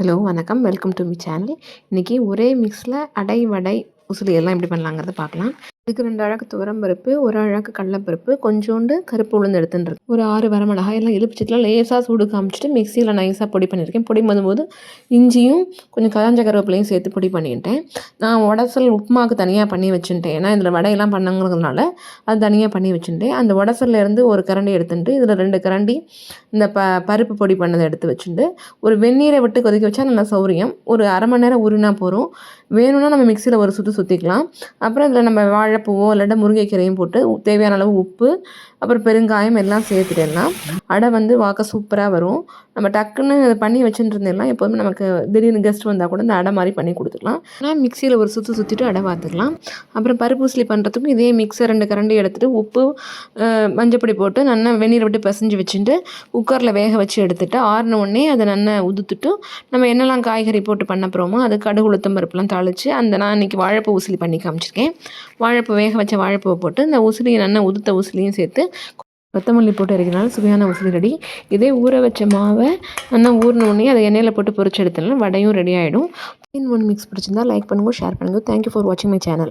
Hello வணக்கம். Welcome to மி channel இன்றைக்கி ஒரே மிக்ஸில் அடை வடை உசுலி எல்லாம் எப்படி பண்ணலாங்கிறத பார்க்கலாம். இதுக்கு ரெண்டு அழகு துவரம்பருப்பு ஒரு அழகு கடலப்பருப்பு கொஞ்சோண்டு கருப்பு உளுந்து எடுத்துட்டு ஒரு ஆறு வரமிளகாய் எல்லாம் இழுப்பிச்சிட்டுலாம் லேசாக சூடு காமிச்சிட்டு மிக்சியில் நைஸாக பொடி பண்ணியிருக்கேன். பொடி பண்ணும்போது இஞ்சியும் கொஞ்சம் கராஞ்ச கருவேப்பிலையும் சேர்த்து பொடி பண்ணிட்டேன். நான் உடசல் உப்புமாவுக்கு தனியாக பண்ணி வச்சுட்டேன். ஏன்னா இதில் வடையெல்லாம் பண்ணுங்கிறதுனால அது தனியாக பண்ணி வச்சுட்டேன். அந்த உடசல்லேருந்து ஒரு கரண்டி எடுத்துட்டு இதில் ரெண்டு கரண்டி இந்த ப பருப்பு பொடி பண்ணதை எடுத்து வச்சுட்டு ஒரு வெந்நீரை விட்டு கொதிக்க வச்சா நல்லா சௌரியம். ஒரு அரை மணி நேரம் உருனா போகிறோம் வேணும்னா நம்ம மிக்சியில் ஒரு சுற்று சுற்றிக்கலாம் அப்புறம் இதில் நம்ம வாழை வாழைப்பூவோ இல்லாட்டா முருங்கைக்கீரையும் போட்டு தேவையான அளவு உப்பு அப்புறம் பெருங்காயம் எல்லாம் சேர்த்துட்டேன்னா அடை வந்து வாக்க சூப்பராக வரும். நம்ம டக்குன்னு பண்ணி வச்சுருந்தேன்னா எப்போதுமே நமக்கு திடீர்னு கெஸ்ட் வந்தால் கூட இந்த அடை மாதிரி பண்ணி கொடுத்துக்கலாம். ஆனால் மிக்சியில் ஒரு சுற்று சுற்றிட்டு அடை பார்த்துக்கலாம் அப்புறம் பருப்பு உசிலி பண்ணுறதுக்கும் இதே மிக்சர் ரெண்டு கரண்டி எடுத்துகிட்டு உப்பு மஞ்சப்பொடி போட்டு நல்லா வெந்நீரை விட்டு பிசைஞ்சு வச்சுட்டு குக்கரில் வேக வச்சு எடுத்துட்டு ஆறின உடனே அதை நல்லா உதுத்துட்டு நம்ம என்னெல்லாம் காய்கறி போட்டு பண்ண போகிறோமோ அது கடுகு உளுத்தம் பருப்புலாம் தாளித்து அந்த நான் இன்றைக்கி வாழைப்பூ உசிலி பண்ணி காமிச்சிருக்கேன். வாழை வாழைப்பூ வேக வச்ச வாழைப்பூவை போட்டு இந்த உசிலியை நல்லா உதுத்த உசிலியும் சேர்த்து கொத்தமல்லி போட்டு அரைக்கிறனால சுவையான உசிலி ரெடி இதே ஊற வச்ச மாவை நல்லா ஊறின உடனே அதை எண்ணெயில் போட்டு பொரிச்சு எடுத்துடலாம். வடையும் ரெடி ஆகிடும் ஒன் மிக்ஸ் பிடிச்சிருந்தா லைக் பண்ணுங்கள் ஷேர் பண்ணுங்கள் தேங்க்யூ ஃபார் வாட்சிங் மை சேனல்